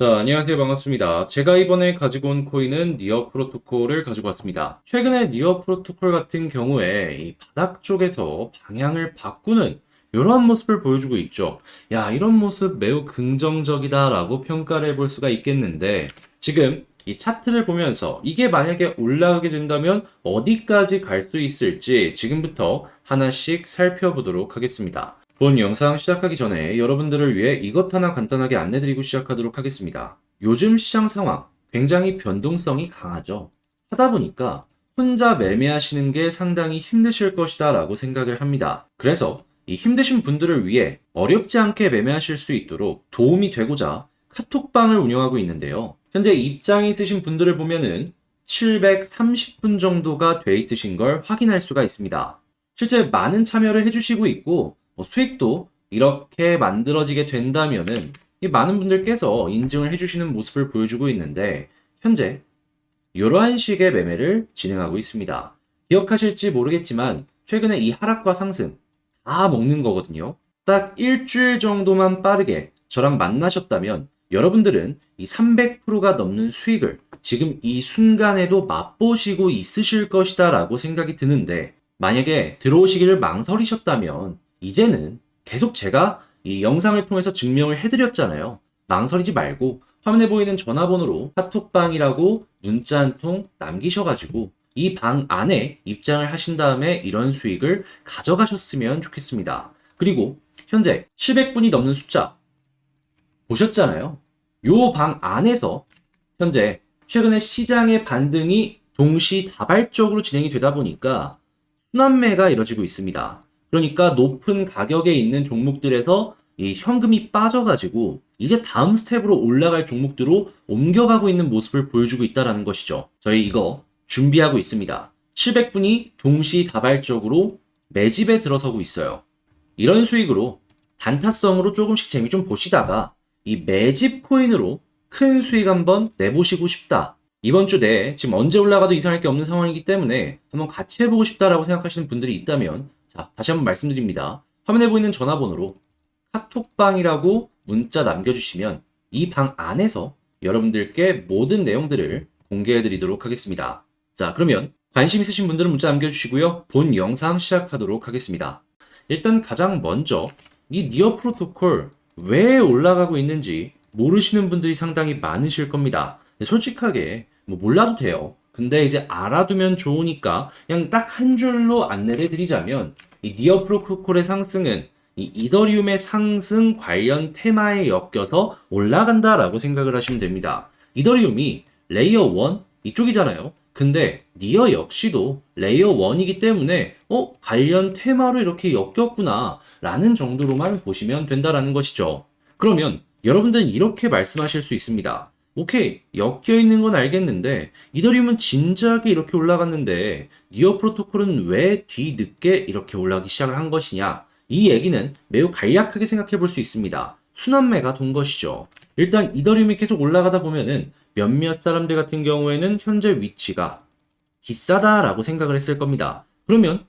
자, 안녕하세요. 반갑습니다. 제가 이번에 가지고 온 코인은 니어 프로토콜을 가지고 왔습니다. 최근에 니어 프로토콜 같은 경우에 이 바닥 쪽에서 방향을 바꾸는 이러한 모습을 보여주고 있죠. 야, 이런 모습 매우 긍정적이다라고 평가를 해볼 수가 있겠는데, 지금 이 차트를 보면서 이게 만약에 올라가게 된다면 어디까지 갈 수 있을지 지금부터 하나씩 살펴보도록 하겠습니다. 본 영상 시작하기 전에 여러분들을 위해 이것 하나 간단하게 안내드리고 시작하도록 하겠습니다. 요즘 시장 상황 굉장히 변동성이 강하죠. 하다 보니까 혼자 매매하시는 게 상당히 힘드실 것이다 라고 생각을 합니다. 그래서 이 힘드신 분들을 위해 어렵지 않게 매매하실 수 있도록 도움이 되고자 카톡방을 운영하고 있는데요. 현재 입장이 있으신 분들을 보면은 730분 정도가 돼 있으신 걸 확인할 수가 있습니다. 실제 많은 참여를 해주시고 있고 뭐 수익도 이렇게 만들어지게 된다면은 이 많은 분들께서 인증을 해주시는 모습을 보여주고 있는데 현재 이러한 식의 매매를 진행하고 있습니다. 기억하실지 모르겠지만 최근에 이 하락과 상승 다 먹는 거거든요. 딱 일주일 정도만 빠르게 저랑 만나셨다면 여러분들은 이 300%가 넘는 수익을 지금 이 순간에도 맛보시고 있으실 것이다 라고 생각이 드는데 만약에 들어오시기를 망설이셨다면 이제는 계속 제가 이 영상을 통해서 증명을 해드렸잖아요. 망설이지 말고 화면에 보이는 전화번호로 카톡방이라고 문자 한 통 남기셔가지고 이 방 안에 입장을 하신 다음에 이런 수익을 가져가셨으면 좋겠습니다. 그리고 현재 700분이 넘는 숫자 보셨잖아요. 요 방 안에서 현재 최근에 시장의 반등이 동시다발적으로 진행이 되다 보니까 순환매가 이뤄지고 있습니다. 그러니까 높은 가격에 있는 종목들에서 이 현금이 빠져가지고 이제 다음 스텝으로 올라갈 종목들로 옮겨가고 있는 모습을 보여주고 있다는 것이죠. 저희 이거 준비하고 있습니다. 700분이 동시다발적으로 매집에 들어서고 있어요. 이런 수익으로 단타성으로 조금씩 재미 좀 보시다가 이 매집 코인으로 큰 수익 한번 내보시고 싶다. 이번 주 내에 지금 언제 올라가도 이상할 게 없는 상황이기 때문에 한번 같이 해보고 싶다라고 생각하시는 분들이 있다면 자, 다시 한번 말씀드립니다. 화면에 보이는 전화번호로 카톡방이라고 문자 남겨주시면 이 방 안에서 여러분들께 모든 내용들을 공개해 드리도록 하겠습니다. 자, 그러면 관심 있으신 분들은 문자 남겨주시고요. 본 영상 시작하도록 하겠습니다. 일단 가장 먼저 이 니어 프로토콜 왜 올라가고 있는지 모르시는 분들이 상당히 많으실 겁니다. 솔직하게 뭐 몰라도 돼요. 근데 이제 알아두면 좋으니까 그냥 딱 한 줄로 안내를 해드리자면 이 니어 프로토콜의 상승은 이 이더리움의 상승 관련 테마에 엮여서 올라간다라고 생각을 하시면 됩니다. 이더리움이 레이어 1 이쪽이잖아요. 근데 니어 역시도 레이어 1이기 때문에 어 관련 테마로 이렇게 엮였구나 라는 정도로만 보시면 된다라는 것이죠. 그러면 여러분들은 이렇게 말씀하실 수 있습니다. 오케이, 엮여 있는 건 알겠는데, 이더리움은 진작에 이렇게 올라갔는데, 니어 프로토콜은 왜 뒤늦게 이렇게 올라가기 시작을 한 것이냐? 이 얘기는 매우 간략하게 생각해 볼 수 있습니다. 순환매가 돈 것이죠. 일단 이더리움이 계속 올라가다 보면은 몇몇 사람들 같은 경우에는 현재 위치가 비싸다라고 생각을 했을 겁니다. 그러면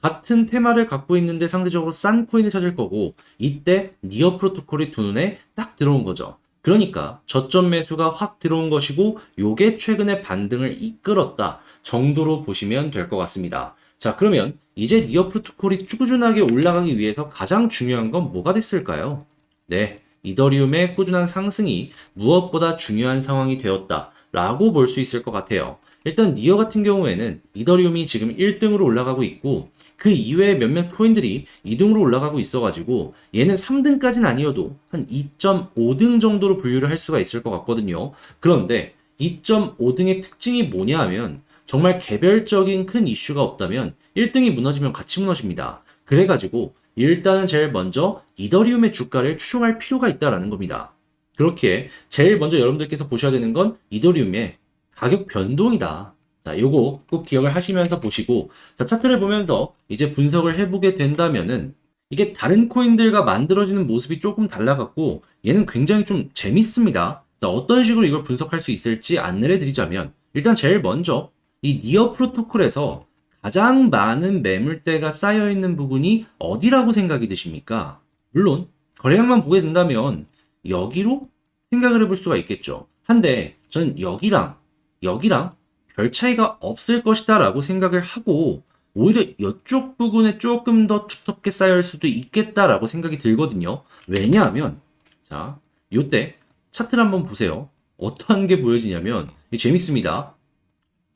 같은 테마를 갖고 있는데 상대적으로 싼 코인을 찾을 거고 이때 니어 프로토콜이 두 눈에 딱 들어온 거죠. 그러니까 저점 매수가 확 들어온 것이고 요게 최근에 반등을 이끌었다 정도로 보시면 될 것 같습니다. 자 그러면 이제 니어 프로토콜이 꾸준하게 올라가기 위해서 가장 중요한 건 뭐가 됐을까요? 네, 이더리움의 꾸준한 상승이 무엇보다 중요한 상황이 되었다 라고 볼 수 있을 것 같아요. 일단 니어 같은 경우에는 이더리움이 지금 1등으로 올라가고 있고 그 이외에 몇몇 코인들이 2등으로 올라가고 있어가지고 얘는 3등까지는 아니어도 한 2.5등 정도로 분류를 할 수가 있을 것 같거든요. 그런데 2.5등의 특징이 뭐냐 하면 정말 개별적인 큰 이슈가 없다면 1등이 무너지면 같이 무너집니다. 그래가지고 일단은 제일 먼저 이더리움의 주가를 추종할 필요가 있다라는 겁니다. 그렇게 제일 먼저 여러분들께서 보셔야 되는 건 이더리움의 가격 변동이다. 자, 요거 꼭 기억을 하시면서 보시고, 자, 차트를 보면서 이제 분석을 해보게 된다면은, 이게 다른 코인들과 만들어지는 모습이 조금 달라갖고, 얘는 굉장히 좀 재밌습니다. 자, 어떤 식으로 이걸 분석할 수 있을지 안내를 드리자면, 일단 제일 먼저, 이 니어 프로토콜에서 가장 많은 매물대가 쌓여있는 부분이 어디라고 생각이 드십니까? 물론, 거래량만 보게 된다면, 여기로 생각을 해볼 수가 있겠죠. 한데 전 여기랑 여기랑 별 차이가 없을 것이다 라고 생각을 하고 오히려 이쪽 부분에 조금 더 두텁게 쌓일 수도 있겠다라고 생각이 들거든요. 왜냐하면 자, 요때 차트를 한번 보세요. 어떠한 게 보여지냐면 재밌습니다.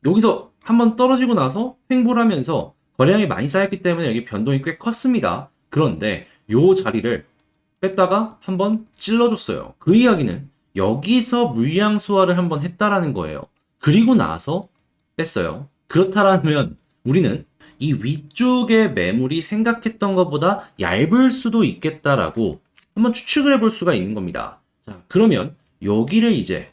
여기서 한번 떨어지고 나서 횡보를 하면서 거래량이 많이 쌓였기 때문에 여기 변동이 꽤 컸습니다. 그런데 요 자리를 뺐다가 한번 찔러줬어요. 그 이야기는 여기서 물량 소화를 한번 했다라는 거예요. 그리고 나서 뺐어요. 그렇다면 우리는 이 위쪽의 매물이 생각했던 것보다 얇을 수도 있겠다라고 한번 추측을 해볼 수가 있는 겁니다. 자, 그러면 여기를 이제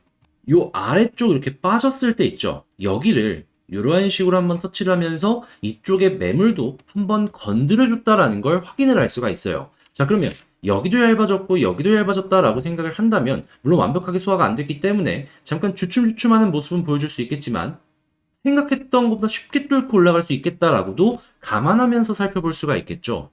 요 아래쪽 이렇게 빠졌을 때 있죠. 여기를 이러한 식으로 한번 터치를 하면서 이쪽의 매물도 한번 건드려줬다라는 걸 확인을 할 수가 있어요. 자, 그러면 여기도 얇아졌고 여기도 얇아졌다라고 생각을 한다면 물론 완벽하게 소화가 안 됐기 때문에 잠깐 주춤주춤하는 모습은 보여줄 수 있겠지만 생각했던 것보다 쉽게 뚫고 올라갈 수 있겠다라고도 감안하면서 살펴볼 수가 있겠죠.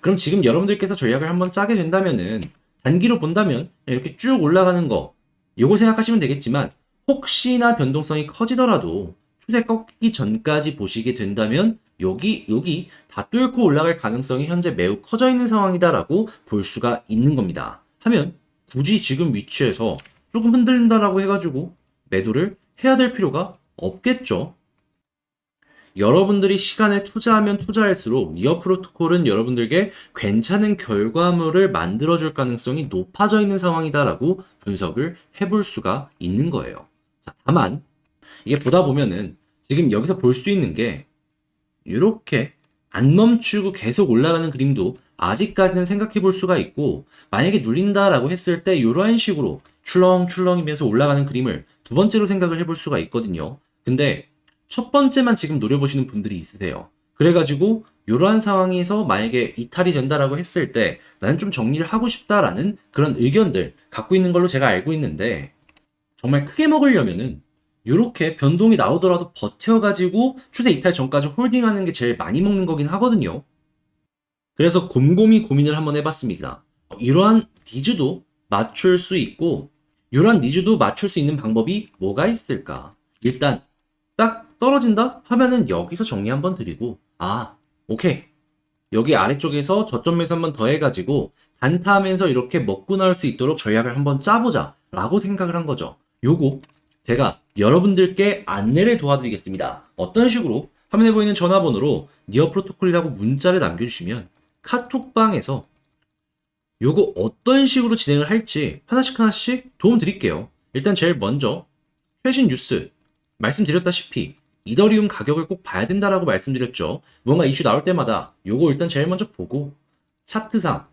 그럼 지금 여러분들께서 전략을 한번 짜게 된다면은 단기로 본다면 이렇게 쭉 올라가는 거 요거 생각하시면 되겠지만 혹시나 변동성이 커지더라도 추세 꺾이기 전까지 보시게 된다면 여기 여기 다 뚫고 올라갈 가능성이 현재 매우 커져 있는 상황이다라고 볼 수가 있는 겁니다. 하면 굳이 지금 위치에서 조금 흔들린다라고 해가지고 매도를 해야 될 필요가 없겠죠. 여러분들이 시간을 투자하면 투자할수록 니어 프로토콜은 여러분들께 괜찮은 결과물을 만들어줄 가능성이 높아져 있는 상황이다라고 분석을 해볼 수가 있는 거예요. 자, 다만 이게 보다 보면은 지금 여기서 볼 수 있는 게 이렇게 안 멈추고 계속 올라가는 그림도 아직까지는 생각해 볼 수가 있고 만약에 눌린다라고 했을 때 이러한 식으로 출렁출렁이면서 올라가는 그림을 두 번째로 생각을 해볼 수가 있거든요. 근데 첫 번째만 지금 노려보시는 분들이 있으세요. 그래가지고 이러한 상황에서 만약에 이탈이 된다라고 했을 때 나는 좀 정리를 하고 싶다라는 그런 의견들 갖고 있는 걸로 제가 알고 있는데 정말 크게 먹으려면은 이렇게 변동이 나오더라도 버텨가지고 추세 이탈 전까지 홀딩하는 게 제일 많이 먹는 거긴 하거든요. 그래서 곰곰이 고민을 한번 해봤습니다. 이러한 니즈도 맞출 수 있고 이러한 니즈도 맞출 수 있는 방법이 뭐가 있을까? 일단 딱 떨어진다 하면은 여기서 정리 한번 드리고 아 오케이 여기 아래쪽에서 저점에서 한번 더 해가지고 단타하면서 이렇게 먹고 나올 수 있도록 전략을 한번 짜보자 라고 생각을 한 거죠 요거 제가 여러분들께 안내를 도와드리겠습니다. 어떤 식으로? 화면에 보이는 전화번호로 니어 프로토콜이라고 문자를 남겨주시면 카톡방에서 요거 어떤 식으로 진행을 할지 하나씩 하나씩 도움 드릴게요. 일단 제일 먼저 최신 뉴스. 말씀드렸다시피 이더리움 가격을 꼭 봐야 된다라고 말씀드렸죠. 뭔가 이슈 나올 때마다 요거 일단 제일 먼저 보고 차트상.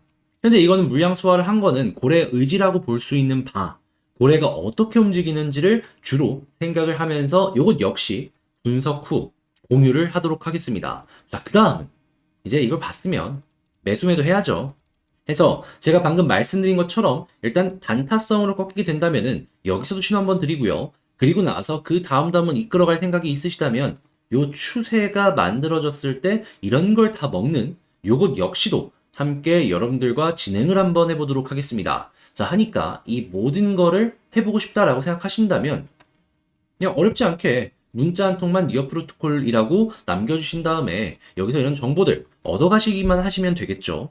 현재 이거는 물량 소화를 한 거는 고래 의지라고 볼 수 있는 바 고래가 어떻게 움직이는지를 주로 생각을 하면서 요것 역시 분석 후 공유를 하도록 하겠습니다. 자, 그 다음은 이제 이걸 봤으면 매수매도 해야죠. 해서 제가 방금 말씀드린 것처럼 일단 단타성으로 꺾이게 된다면은 여기서도 신호 한번 드리고요. 그리고 나서 그 다음 다음은 이끌어갈 생각이 있으시다면 요 추세가 만들어졌을 때 이런 걸 다 먹는 요것 역시도 함께 여러분들과 진행을 한번 해보도록 하겠습니다. 자, 하니까 이 모든 거를 해보고 싶다라고 생각하신다면 그냥 어렵지 않게 문자 한 통만 니어 프로토콜이라고 남겨주신 다음에 여기서 이런 정보들 얻어가시기만 하시면 되겠죠.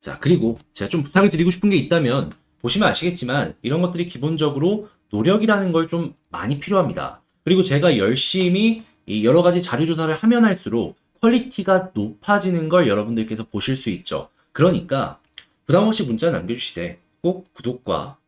자, 그리고 제가 좀 부탁을 드리고 싶은 게 있다면 보시면 아시겠지만 이런 것들이 기본적으로 노력이라는 걸 좀 많이 필요합니다. 그리고 제가 열심히 이 여러 가지 자료 조사를 하면 할수록 퀄리티가 높아지는 걸 여러분들께서 보실 수 있죠. 그러니까 부담 없이 문자 남겨주시되 꼭 구독과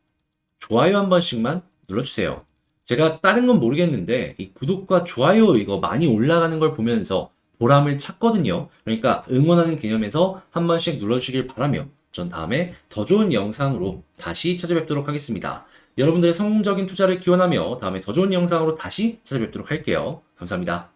좋아요 한 번씩만 눌러주세요. 제가 다른 건 모르겠는데 이 구독과 좋아요 이거 많이 올라가는 걸 보면서 보람을 찾거든요. 그러니까 응원하는 개념에서 한 번씩 눌러주시길 바라며 전 다음에 더 좋은 영상으로 다시 찾아뵙도록 하겠습니다. 여러분들의 성공적인 투자를 기원하며 다음에 더 좋은 영상으로 다시 찾아뵙도록 할게요. 감사합니다.